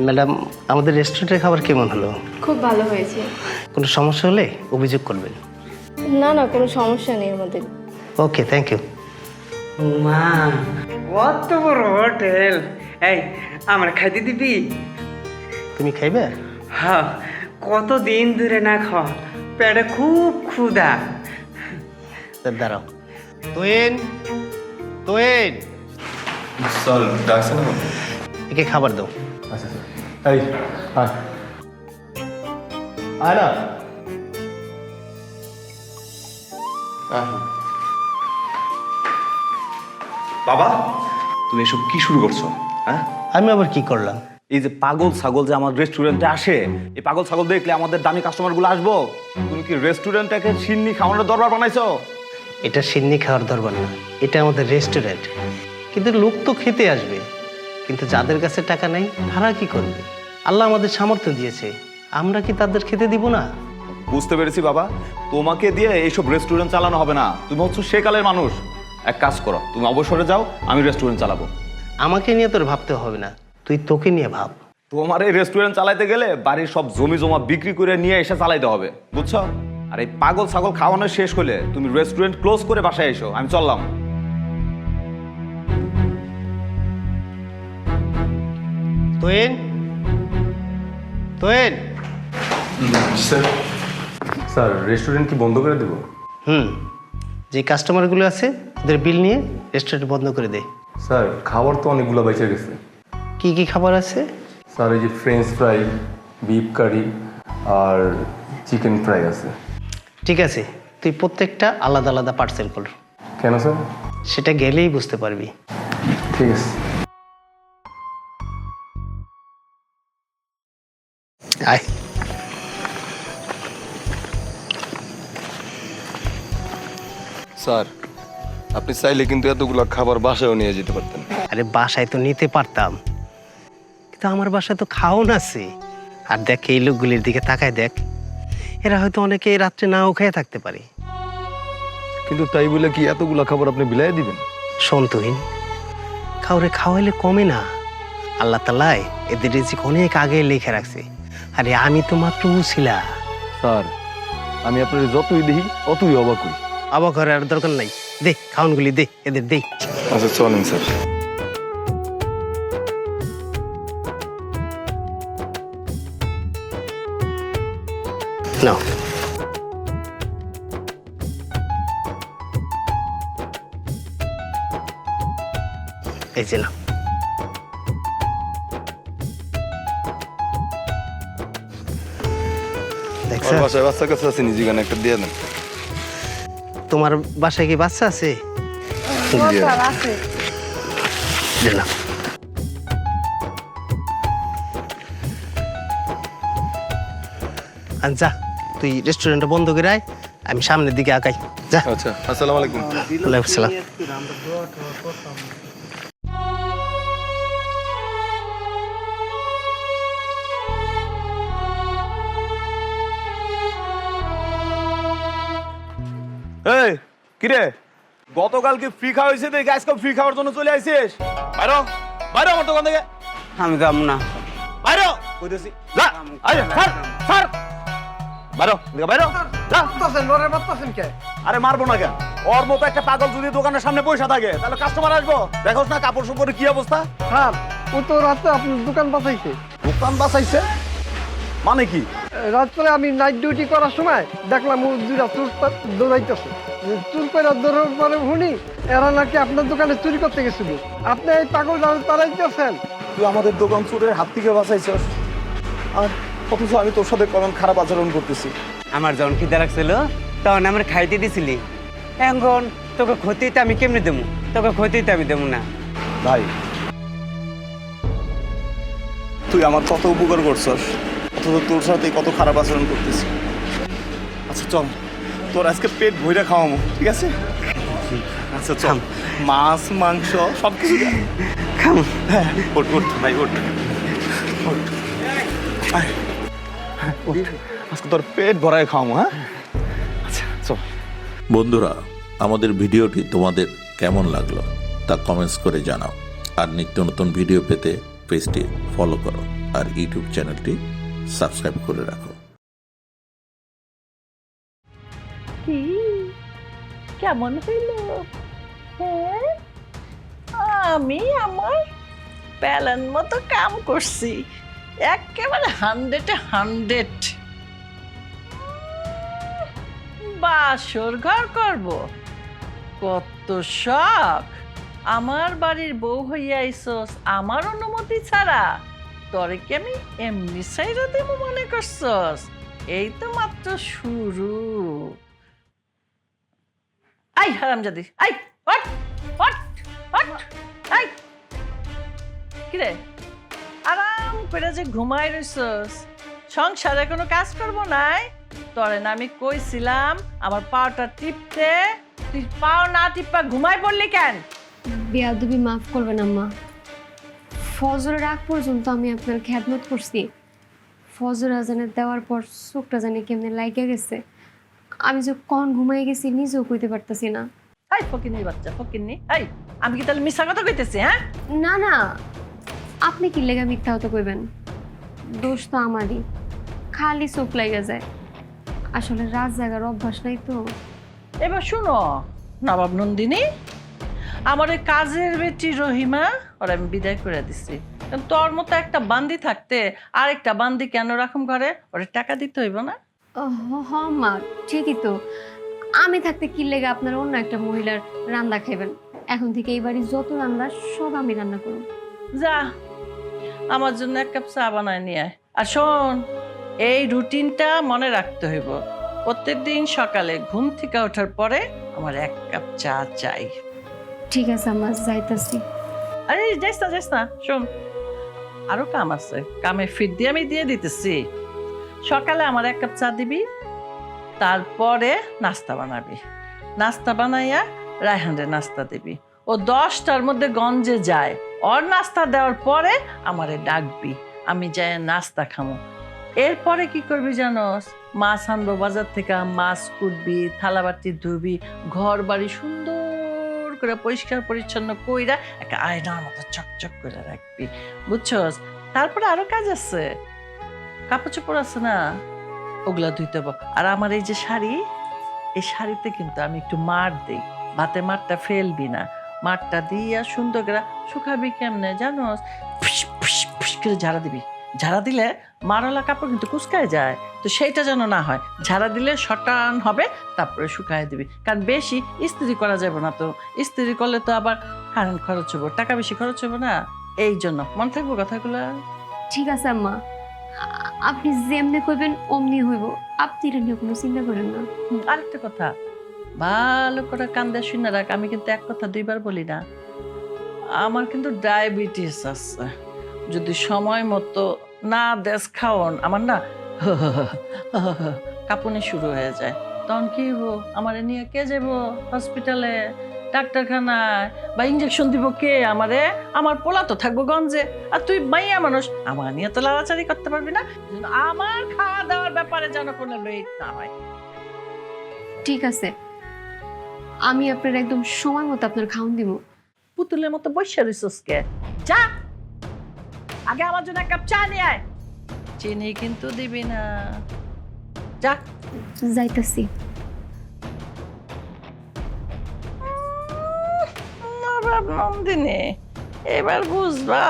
Madam আমাদের রেস্টুরেন্টের খাবার কেমন হলো? খুব ভালো হয়েছে। কোনো সমস্যা হলে অভিযোগ করবেন। না না কোনো সমস্যা নেই আমাদের। ওকে থ্যাংক ইউ মা কত বড় হোটেল। এই আমরা খাইতে দিবি? তুমি খাইবে? হ্যাঁ কত দিন ধরে না খাওয়া পেটে খুব ক্ষুধা। দাঁড়াও। তোয়েন তোয়েন। স্যার ডাকছে না একে খাবার দাও। আচ্ছা এই আয়। আয় না। বাবা তুমি এসব কি শুরু করছ? হ্যাঁ? আমি আবার কি করলাম? এই যে পাগল ছাগল যে আমার রেস্টুরেন্টে আসে এই পাগল ছাগল দেখলে আমাদের দামি কাস্টমারগুলো আসব? তুমি কি রেস্টুরেন্টটাকে সিন্নি খাওয়ানোর দরবার বানাইছো? এটা সিন্নি খাওয়ার দরবার না এটা আমাদের রেস্টুরেন্ট কিন্তু লোক তো খেতে আসবে। কিন্তু যাদের কাছে টাকা নেই তারা কি করবে? আল্লাহ আমাদের সামর্থ্য দিয়েছে। আমরা কি তাদের খেতে দিব না? বুঝতে পেরেছি বাবা। তোমাকে দিয়ে এইসব রেস্টুরেন্ট চালানো হবে না। তুমি হচ্ছে সেকালের মানুষ। এক কাজ করো তুমি অবসরে যাও আমি রেস্টুরেন্ট চালাবো। আমাকে নিয়ে তোর ভাবতে হবে না। তুই তোকে নিয়ে ভাব। তোমার এই রেস্টুরেন্ট চালাইতে গেলে বাড়ির সব জমি জমা বিক্রি করে নিয়ে এসে চালাইতে হবে বুঝছ? আর এই পাগল ছাগল খাওয়ানো শেষ হলে তুমি রেস্টুরেন্ট ক্লোজ করে বাসায় এসো আমি চললাম। তোয়েন তোয়েন স্যার স্যার রেস্টুরেন্ট কি বন্ধ করে দেবো? হুম। যে কাস্টমারগুলো আছে ওদের বিল নিয়ে রেস্টুরেন্ট বন্ধ করে দে। স্যার খাবার তো অনেকগুলো বেঁচে গেছে। কি কি খাবার আছে? স্যার এই যে ফ্রেঞ্চ ফ্রাই বিফ কারি আর চিকেন ফ্রাই আছে। ঠিক আছে তুই প্রত্যেকটা আলাদা আলাদা পার্সেল কর কেন স্যার? সেটা গেলেই বুঝতে পারবি। ঠিক আছে। আয় স্যার আপনি চাইলে কিন্তু এতগুলো খাবার বাসায়ও নিয়ে যেতে পারতেন। আরে বাসায় তো নিতে পারতাম। কিন্তু আমার বাসায় তো খাওন আছে। আর দেখ এই লোকগুলির দিকে তাকায় দেখ। এরা হয়তো অনেকে রাত্রে নাও খেয়ে থাকতে পারে। কিন্তু তাই বলে কি এতগুলো খাবার আপনি বিলাই দিবেন? সন্তহীন খাওয়ারে খাওয়াইলে কমে না। আল্লাহ তালায় এদের রিজিক অনেক আগে লিখে রাখছে। আরে আমি তো মাত্র উছিলা। স্যার আমি আপনার যতই দেখি অতই অবাক হই। অবাক করার আর দরকার নাই। দে খাওনগুলি দে এদের দে। আচ্ছা চলেন স্যার। নাও। এই যে নাও। দেখছ বাসায় বাচ্চা কাছে আছে নিজে গানে একটা দিয়ে দেন। তোমার বাসায় কি বাচ্চা আছে? যা তুই রেস্টুরেন্টটা বন্ধ করে আয় আমি সামনের দিকে আঁকাই যা। আচ্ছা আসসালামু আলাইকুম। ওয়ালাইকুম আসসালাম। এই কিরে? গতকাল কি ফ্রি খাওয়া হয়েছে দেখে আজকে ফ্রি খাওয়ার জন্য চলে আইছিস বাইরো বাইরো আমার দোকান থেকে। আমি যাব না। বাইরো কইতেছি যা আরে স্যার স্যার বাইরো বাইরো যা। আরে মারবো না কেন? ওর মতো একটা পাগল যদি দোকানের সামনে পয়সা থাকে তাহলে কাস্টমার আসব। দেখোস না কাপড় চোপড়ের কি অবস্থা? স্যার ও তো রাতে আপনার দোকান বাঁচাইছে। দোকান বাঁচাইছে? মানে কি? রাত্রে আমি নাইট ডিউটি করার সময় দেখলাম ও দুটা চুর দৌড়াইতেছে। চুর করে দৌড়ার পরে শুনি এরা নাকি আপনার দোকানে চুরি করতে গেছিল। আপনি এই পাগল তাড়াইতেছেন তুই আমাদের দোকান চোরের হাত থেকে বাঁচাইছস। আর অথচ আমি তোর সাথে কখন খারাপ আচরণ করতেছি। আমার যখন খিদে লাগছিল তখন আমার খাইতে দিছিলি। এখন তোকে ক্ষতিতে আমি কেমনে দেবো? তোকে ক্ষতিতে আমি দেবো না। ভাই তুই আমার কত উপকার করছস? অথচ তোর সাথে কত খারাপ আচরণ করতেছি। আচ্ছা চল। তোর আজকে পেট ভইরা খাওয়ামো ঠিক আছে? আচ্ছা চল। মাছ মাংস সব কিছু খাম। হ্যাঁ ওঠ ওঠ ভাই ওঠ। হ্যাঁ, আজকে তোর পেট ভরায় খাওয়ামো হ্যাঁ? আচ্ছা চল। বন্ধুরা আমাদের ভিডিওটি তোমাদের কেমন লাগল তা কমেন্টস করে জানাও। আর নিত্য নতুন ভিডিও পেতে পেজটি ফলো করো আর ইউটিউব চ্যানেলটি সাবস্ক্রাইব করে রাখো। কেমন হইল? হ্যাঁ? আমি আমার প্যালান মতো কাম করছি। একেবারে হান্ড্রেডে হান্ড্রেড। বাসর ঘর করব। কত শখ! আমার বাড়ির বউ হইয়া আইসস, আমার অনুমতি ছাড়া। তরে কি আমি এমনি সাইরা দেব মনে করছস? এই তো মাত্র শুরু। আই, হারামজাদি, আই হট হট হট আই। কিরে? আরাম করে যে ঘুমাই রইছস। সংসারে কোনো কাজ করব নাই? তরে না আমি কইছিলাম আমার পাওটা টিপতে। তুই পাও না টিপা ঘুমাই পড়লি কেন? বেয়াদবি মাফ করবেন, আম্মা। ফজরের আগ পর্যন্ত আমি আপনার খ্যাতমত করছি। ফজর আজানের দেওয়ার পর চোখটা জানি কেমনে লাইগে গেছে। আমি যে কন ঘুমাই গেছি নিজেও কইতে পারতাছি না। আই ফকিনি বাচ্চা ফকিনি আই আমি কি তাহলে মিশা কথা কইতেছি হ্যাঁ? না না আপনি কি লেগা মিথ্যা হতে কইবেন? দোষ তো আমারই। খালি চোখ লাগা যায়। আসলে রাত জাগার অভ্যাস নাই তো। এবার শুনো নবাব নন্দিনী আমার ওই কাজের বেটি রহিমা ওরা আমি বিদায় করে দিছি। তোর মতো একটা বান্দি থাকতে আরেকটা বান্দি কেন রাখুম ঘরে ওরে টাকা দিতে হইব না। হ- হ মা ঠিকই তো। আমি থাকতে কি লেগে আপনার অন্য একটা মহিলার রান্না খাইবেন? এখন থেকে এই বাড়ির যত রান্না সব আমি রান্না করব। যা আমার জন্য এক কাপ চা বানায় নিয়ে আয়। আর শোন এই রুটিনটা মনে রাখতে হইব। প্রত্যেকদিন সকালে ঘুম থেকে ওঠার পরে আমার এক কাপ চা চাই। ঠিক আছে আমার যাইতাছি। আরে যাইস না যাইস না, শোন। আরও কাম আছে। কামে ফিট দিয়ে আমি দিয়ে দিতেছি। সকালে আমার এক কাপ চা দিবি, তারপরে নাস্তা বানাবি। নাস্তা বানাইয়া রায়হানরে নাস্তা দিবি। ও দশটার মধ্যে গঞ্জে যায়। ওর নাস্তা দেওয়ার পরে আমারে ডাকবি। আমি যাই নাস্তা খামো। এরপরে কি করবি জানোস? মাছ আনব বাজার থেকে, মাছ কুটবি, থালাবাটি ধুবি ঘর বাড়ি সুন্দর করে পরিষ্কার পরিচ্ছন্ন কইরা একটা আয়নার মতো চকচক করে রাখবি। বুঝছস? তারপরে আরও কাজ আছে। কাপড় চোপড় আছে না? ওগুলা ধুইতে হবে। আর আমার এই যে শাড়ি, এই শাড়িতে কিন্তু আমি একটু মার দিই। ভাতে মারটা ফেলবি না। মারটা দিয়া সুন্দর করে শুকাবি কেমনে? জানোস? ফুস ফুস ফুস করে ঝাড়া দিবি। ঝাড়া দিলে মারালা কাপড় কিন্তু কুচকায় যায়। তো সেইটা যেন না হয় ঝাড়া দিলে শটান হবে তারপরে শুকায় দিবি। কারণ বেশি ইস্ত্রি করা যাবে না তো। ইস্ত্রি করলে তো আবার কারেন্ট খরচ হব টাকা বেশি খরচ হব না। এই জন্য মনে থাকব কথাগুলো? ঠিক আছে আম্মা। আপনি যেমনি কইবেন অমনি হইব। আপনি এটা নিয়ে কোনো চিন্তা করেন না। আরেকটা কথা। ভালো করে কান্দে শুনে রাখ আমি কিন্তু এক কথা দুইবার বলি না। আমার কিন্তু ডায়াবেটিস আছে। যদি সময় মতো না দেশ খাওন আমার না কাঁপুনি শুরু হয়ে যায়। তখন কি হইব? আমার নিয়ে কে যাব হসপিটালে ডাক্তারখানায়? বা ইঞ্জেকশন দিব কে আমারে? আমার পোলা তো থাকব গঞ্জে। আর তুই মাইয়া মানুষ আমার নিয়ে তো লাড়াচাড়ি করতে পারবি না। আমার খাওয়া দাওয়ার ব্যাপারে যেন কোনো লেট না হয়। ঠিক আছে। আমি আপনার একদম সময় মতো আপনার খাওন দিব। পুতুলের মতো বসে রইছস কে? যা! আগে আমার জন্য এক কাপ চা নিয়ে আয়। চিনি কিন্তু দিবি না। যা। যাইতাছি। নবাব নন্দিনী এবার বুঝবা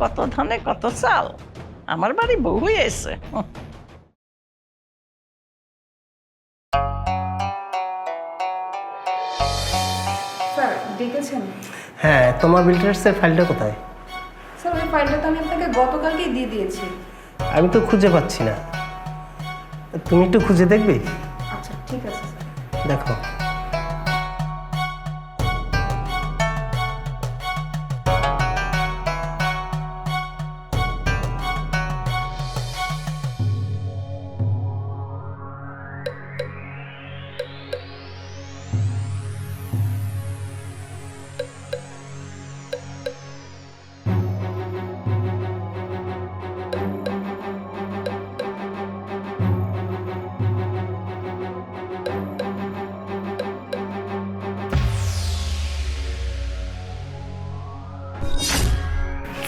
কত ধানে কত চাল। আমার বাড়ি বউ হয়ে এসে হ্যাঁ তোমার বিল্টার্সের ফাইলটা কোথায়? ফাইলটা তো আমি আপনাকে গতকালকেই দিয়ে দিয়েছি। আমি তো খুঁজে পাচ্ছি না। তুমি একটু খুঁজে দেখবে? আচ্ছা ঠিক আছে দেখো।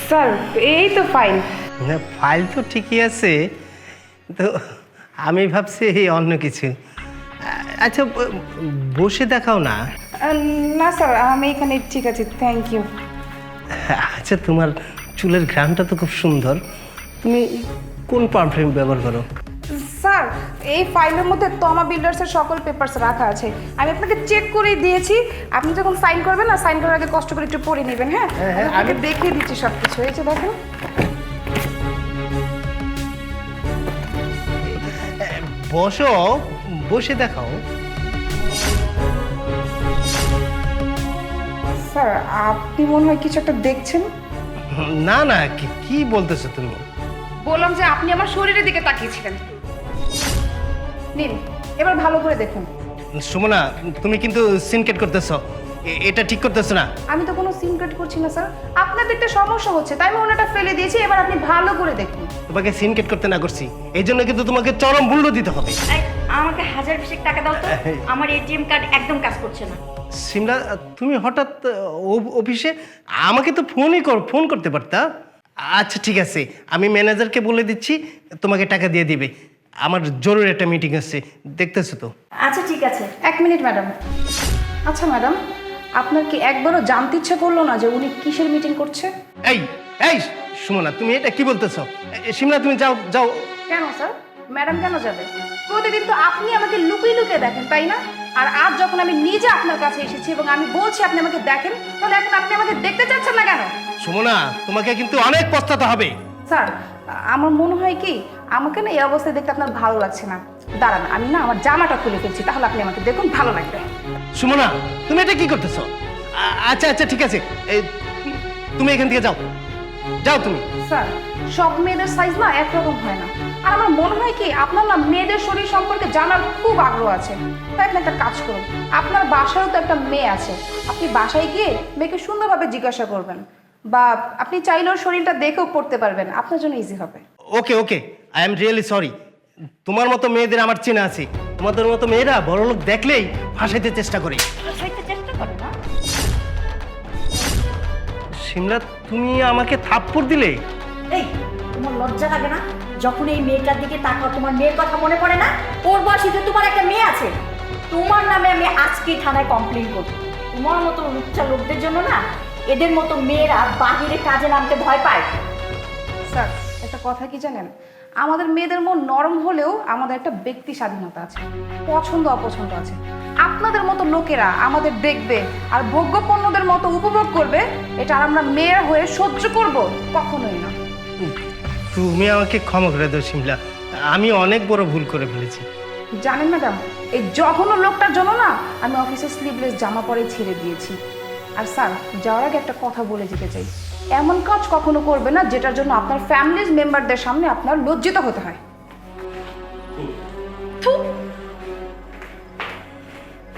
স্যার এই তো ফাইল না ফাইল তো ঠিকই আছে তো আমি ভাবছি এই অন্য কিছু। আচ্ছা বসে দেখাও না। না স্যার আমি এখানে ঠিক আছে থ্যাংক ইউ আচ্ছা তোমার চুলের ঘ্রাণটা তো খুব সুন্দর। তুমি কোন পারফিউম ব্যবহার করো? এই ফাইলের মধ্যে তমা বিল্ডার্সের সকল পেপারস রাখা আছে। আমি আপনাকে চেক করেই দিয়েছি। আপনি যখন সাইন করবেন না সাইন করার আগে কষ্ট করে একটু পড়ে নেবেন হ্যাঁ? আমি আপনাকে দেখিয়ে দিচ্ছি সব কিছু এই যে দেখেন। বসো বসে দেখাও। স্যার আপনি মনে হয় কিছু একটা দেখছেন? না না কি কি বলতেছো তুমি? বললাম যে আপনি আমার শরীরের দিকে তাকিয়েছিলেন নিন এবার ভালো করে দেখুন। সুমনা তুমি কিন্তু সিনকেট করতেছো। এটা ঠিক করতেছো না। আমি তো কোনো সিম কাট করছি না স্যার। আপনার দেখতে সমস্যা হচ্ছে তাই আমি ওনাটা ফেলে দিয়েছি এবার আপনি ভালো করে দেখুন। তোমাকে সিনকেট করতে না করছি এই জন্য কিন্তু তোমাকে চরম মূল্য দিতে হবে। আমাকে হাজার বিশেক টাকা দাও তো আমার এটিএম কার্ড একদম কাজ করছে না। সিমলা তুমি হঠাৎ আহ, ও- অফিসে আমাকে তো ফোনই কর ফোন করতে পারতা? আচ্ছা ঠিক আছে আমি ম্যানেজারকে বলে দিচ্ছি তোমাকে টাকা দিয়ে দিবে। আমার জরুরি একটা মিটিং আছে দেখতেছো তো? আচ্ছা ঠিক আছে। এক মিনিট ম্যাডাম। আচ্ছা ম্যাডাম আপনার কি একবারও জানতে ইচ্ছে করল না যে উনি কিসের মিটিং করছে? এই এই সুমনা তুমি এটা কি বলতেছো? সিমলা তুমি যাও যাও। কেন স্যার? ম্যাডাম কেন যাবে? প্রতিদিন তো আপনি আমাকে লুকিয়ে লুকিয়ে দেখেন তাই না? আর আজ যখন আমি নিজে আপনার কাছে এসেছি এবং আমি বলছি আপনি আমাকে দেখেন তাহলে এখন আপনি আমাকে দেখতে চাচ্ছেন না কেন? সুমনা তোমাকে কিন্তু অনেক পস্তাতে হবে। স্যার আমার মনে হয় কি আমাকে না এই অবস্থায় দেখতে আপনার ভালো লাগছে না। দাঁড়ান আমি না আমার জামাটা খুলে ফেলছি তাহলে আপনি আমাকে দেখুন ভালো লাগবে। সুমনা তুমি এটা কি করতেছো? আচ্ছা আচ্ছা ঠিক আছে। তুমি এখান থেকে যাও। যাও তুমি। স্যার সব মেয়েদের সাইজ না একরকম হয় না। আর আমার মনে হয় কি আপনার না মেয়েদের শরীর সম্পর্কে জানার খুব আগ্রহ আছে। তাই আপনি একটা কাজ করুন আপনার বাসায়ও তো একটা মেয়ে আছে। আপনি বাসায় গিয়ে মেয়েকে সুন্দরভাবে জিজ্ঞাসা করবেন বা আপনি চাইলেও শরীরটা দেখেও পড়তে পারবেন আপনার জন্য ইজি হবে। Okay okay I am really sorry তোমার মতো মেয়েদের আমার চেনা আছে। তোমাদের মতো মেয়েরা বড় লোক দেখলেই ফাঁসাইতে চেষ্টা করে। সইতে চেষ্টা করো না? সিমলা তুমি আমাকে থাপ্পড় দিলে? এই তোমার লজ্জা লাগে না? যখন এই মেয়েটার দিকে তাকাও তোমার মেয়ের কথা মনে পড়ে না? ওর বয়সীতে তোমার একটা মেয়ে আছে। তোমার নামে আমি আজকে থানায় কমপ্লেন করব। তোমার মতো লুচ্চা লোকদের জন্য না এদের মতো মেয়েরা বাহিরে কাজে নামতে ভয় পায়। স্যার একটা কথা কি জানেন? আমাদের মেয়েদের মন নরম হলেও আমাদের একটা ব্যক্তি স্বাধীনতা আছে পছন্দ অপছন্দ আছে। আপনাদের মতো লোকেরা আমাদের দেখবে আর ভোগ্যপণ্যদের মতো উপভোগ করবে এটা আর আমরা মেয়েরা হয়ে সহ্য করব কখনোই না। তুমি আমাকে ক্ষমা করে দাও সিমলা। আমি অনেক বড় ভুল করে ফেলেছি। জানেন ম্যাডাম এই জঘন্য লোকটার জন্য না আমি অফিসে স্লিভলেস জামা পরে ছেড়ে দিয়েছি। আর স্যার যাওয়ার আগে একটা কথা বলে যেতে চাই। এমন কাজ কখনো করবে না যেটার জন্য আপনার ফ্যামিলির মেম্বারদের সামনে আপনার লজ্জিত হতে হয়।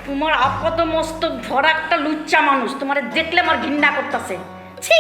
তোমার আপাত মস্তক ভরা একটা লুচ্চা মানুষ, তোমার দেখলে আমার ঘৃণা করতেছে। ছি!